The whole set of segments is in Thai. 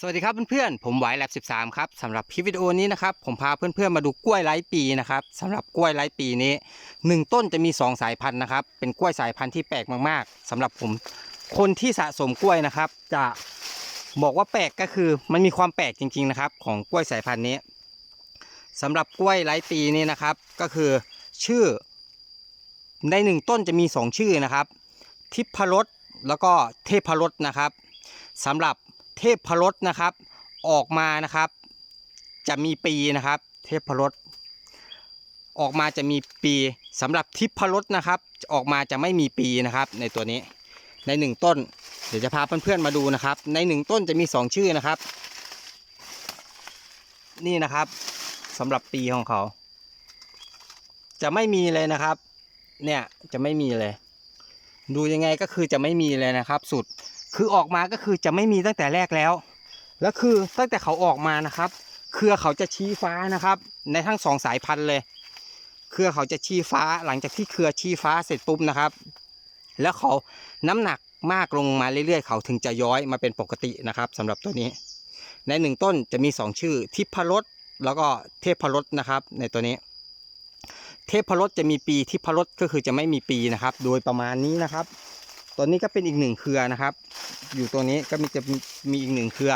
สวัสดีครับเพื่อนๆ ผมไหวแลบ13 ครับสำหรับคลิปวิดีโอนี้นะครับ ผมพาเพื่อนๆมาดูกล้วยไร้ปีนะครับสำหรับกล้วยไร้ปีนี้หนึ่งต้นจะมี 2 สายพันธุ์นะครับ เป็นกล้วยสายพันธุ์ที่แปลกมากๆสำหรับผมคนที่สะสมกล้วยนะครับ จะบอกว่าแปลกก็คือมันมีความแปลกจริงๆนะครับ ของกล้วยสายพันธุ์นี้สำหรับกล้วยไร้ปีนี้นะครับ ก็คือชื่อ ในหนึ่งต้นจะมี 2 ชื่อนะครับ ทิพรสแล้วก็เทพรสนะครับสำหรับ เทพพรสนะครับ ออกมานะครับ จะมีปีนะครับ เทพพรสออกมาจะมีปีสำหรับทิพพรสนะครับออกมาจะไม่มีปีนะครับ ในตัวนี้ในหนึ่งต้น เดี๋ยวจะพาเพื่อนๆมาดูนะครับ ในหนึ่งต้นจะมีสองชื่อนะครับ นี่นะครับสำหรับปีของเขา จะไม่มีเลยนะครับ เนี่ยจะไม่มีเลย ดูยังไงก็คือจะไม่มีเลยนะครับ สุด คือออกมาก็คือจะไม่มีตั้งแต่แรกแล้ว แล้วคือตั้งแต่เขาออกมานะครับ เครือเขาจะชี้ฟ้านะครับ ในทั้งสองสายพันธุ์เลย เครือเขาจะชี้ฟ้าหลังจากที่เครือชี้ฟ้าเสร็จปุ๊บนะครับ แล้วเขาน้ำหนักมากลงมาเรื่อยๆ เขาถึงจะย้อยมาเป็นปกตินะครับสำหรับตัวนี้ ในหนึ่งต้นจะมีสองชื่อ ทิพรสแล้วก็เทพรสนะครับ ในตัวนี้ เทพรสจะมีปีทิพรสก็คือจะไม่มีปีนะครับ โดยประมาณนี้นะครับ ตัวนี้ก็เป็นอีกหนึ่งเครือนะครับ อยู่ตัวนี้ก็มีจะมีอีกหนึ่งเครือ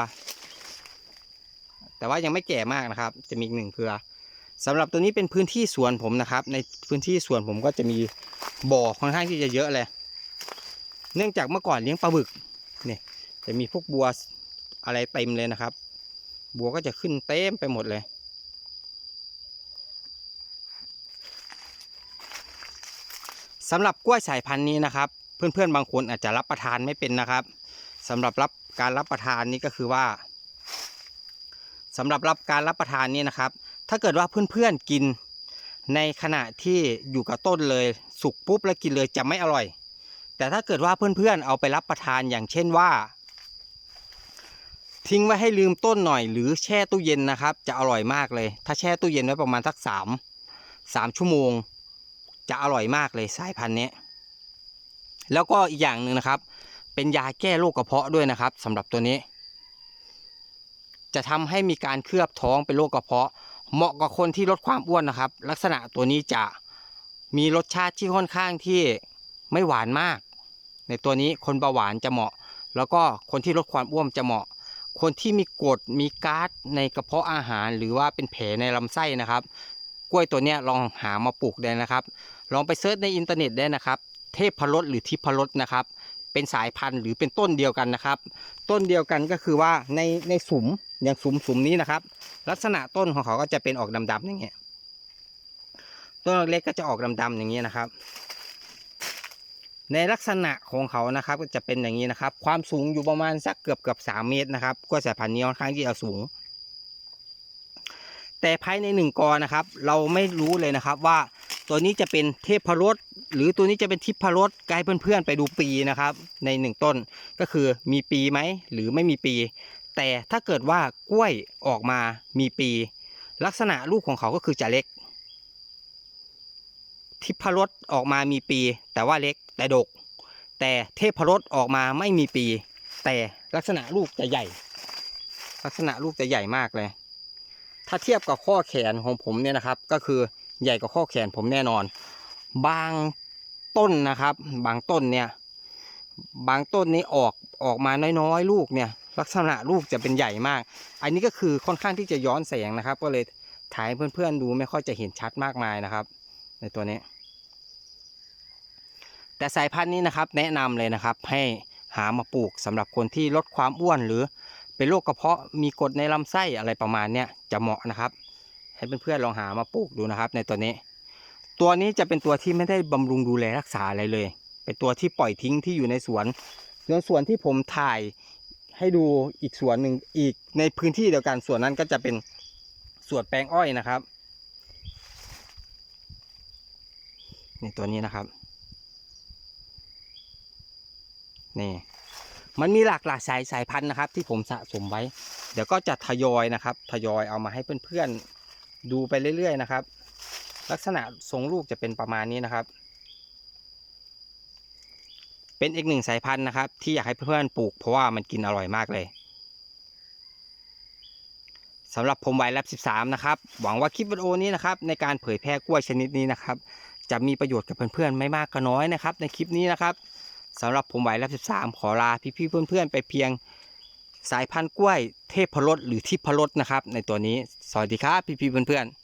แต่ว่ายังไม่แก่มากนะครับ จะมีอีกหนึ่งเครือสำหรับตัวนี้เป็นพื้นที่สวนผมนะครับ ในพื้นที่สวนผมก็จะมีบ่อค่อนข้างที่จะเยอะเลย เนื่องจากเมื่อก่อนเลี้ยงปลาบึกเนี่ยจะมีพวกบัวอะไรเต็มเลยนะครับ บัวก็จะขึ้นเต็มไปหมดเลยสำหรับกล้วยสายพันธุ์นี้นะครับ เพื่อนๆบางคนอาจจะรับประทานไม่เป็นนะครับสำหรับรับการรับประทานนี้ก็คือว่าสำหรับรับการรับประทานนี้นะครับ ถ้าเกิดว่าเพื่อนๆกินในขณะที่อยู่กับต้นเลยสุกปุ๊บแล้วกินเลยจะไม่อร่อย แต่ถ้าเกิดว่าเพื่อนๆเอาไปรับประทานอย่างเช่นว่า ทิ้งไว้ให้ลืมต้นหน่อยหรือแช่ตู้เย็นนะครับ จะอร่อยมากเลย ถ้าแช่ตู้เย็นไว้ประมาณสักสามสามชั่วโมง จะอร่อยมากเลยสายพันธุ์นี้ แล้วก็อีกอย่างหนึ่งนะครับ เป็นยาแก้โรคกระเพาะด้วยนะครับสำหรับตัวนี้ จะทำให้มีการเคลือบท้องเป็นโรคกระเพาะ เหมาะกับคนที่ลดความอ้วนนะครับ ลักษณะตัวนี้จะมีรสชาติที่ค่อนข้างที่ไม่หวานมาก ในตัวนี้คนเบาหวานจะเหมาะ แล้วก็คนที่ลดความอ้วนจะเหมาะ คนที่มีกรดมีก๊าซในกระเพาะอาหาร หรือว่าเป็นแผลในลำไส้นะครับ กล้วยตัวนี้ลองหามาปลูกได้นะครับ ลองไปเซิร์ชในอินเทอร์เน็ตได้นะครับ เทพพรสหรือทิพรสนะครับ เป็นสายพันธุ์หรือเป็นต้นเดียวกันนะครับ ต้นเดียวกันก็คือว่าในในสุมอย่างสุมสุมนี้นะครับ ลักษณะต้นของเขาก็จะเป็นออกดำๆอย่างเงี้ยต้นเล็กก็จะออกดำๆอย่างเงี้ยนะครับ ในลักษณะของเขานะครับก็จะเป็นอย่างนี้นะครับ ความสูงอยู่ประมาณสักเกือบเกือบสามเมตรนะครับกล้วยสายพันธุ์นี้ค่อนข้างที่จะสูงแต่ภายในหนึ่งกอนะครับ เราไม่รู้เลยนะครับว่า ตัวนี้จะเป็นเทพรสหรือตัวนี้จะเป็นทิพรสไกด์เพื่อนๆไปดูปีนะครับ ในหนึ่งต้นก็คือมีปีไหมหรือไม่มีปี แต่ถ้าเกิดว่ากล้วยออกมามีปี ลักษณะลูกของเขาก็คือจะเล็ก ทิพรสออกมามีปี แต่ว่าเล็กแต่ดก แต่เทพรสออกมาไม่มีปี แต่ลักษณะลูกจะใหญ่ ลักษณะลูกจะใหญ่มากเลย ถ้าเทียบกับข้อแขนของผมเนี่ยนะครับก็คือ ใหญ่กว่าข้อแขนผมแน่นอน บางต้นนะครับ บางต้นเนี่ย บางต้นนี้ออกออกมาน้อยๆ ลูกเนี่ย ลักษณะลูกจะเป็นใหญ่มาก อันนี้ก็คือค่อนข้างที่จะย้อนแสงนะครับ ก็เลยถ่ายเพื่อนๆดูไม่ค่อยจะเห็นชัดมากมายนะครับ ในตัวนี้ แต่สายพันธุ์นี้นะครับ แนะนำเลยนะครับ ให้หามาปลูกสำหรับคนที่ลดความอ้วนหรือเป็นโรคกระเพาะมีกรดในลำไส้อะไรประมาณเนี้ยจะเหมาะนะครับ ให้เพื่อนๆลองหามาปลูกดูนะครับ ในตัวนี้ ตัวนี้จะเป็นตัวที่ไม่ได้บำรุงดูแลรักษาอะไรเลย เป็นตัวที่ปล่อยทิ้งที่อยู่ในสวนส่วนส่วนที่ผมถ่ายให้ดูอีกสวนหนึ่งอีกในพื้นที่เดียวกันส่วนนั้นก็จะเป็นสวนแปลงอ้อยนะครับในตัวนี้นะครับนี่มันมีหลากหลายสายสายพันธุ์นะครับ ที่ผมสะสมไว้ เดี๋ยวก็จะทยอยนะครับ ทยอยเอามาให้เพื่อน ดูไปเรื่อยๆนะครับ ลักษณะทรงลูกจะเป็นประมาณนี้นะครับ เป็นอีกหนึ่งสายพันธุ์นะครับ ที่อยากให้เพื่อนๆปลูกเพราะว่ามันกินอร่อยมากเลยสำหรับผมไวแลบ13 นะครับ หวังว่าคลิปวิดีโอนี้นะครับ ในการเผยแพร่กล้วยชนิดนี้นะครับ จะมีประโยชน์กับเพื่อนๆ ไม่มากก็น้อยนะครับ ในคลิปนี้นะครับสำหรับผมไวแลบ13 ขอลาพี่ๆเพื่อนๆ ไปเพียงสายพันธุ์กล้วยเทพรสหรือทิพรสนะครับ ในตัวนี้ สวัสดีครับพี่ๆเพื่อนๆ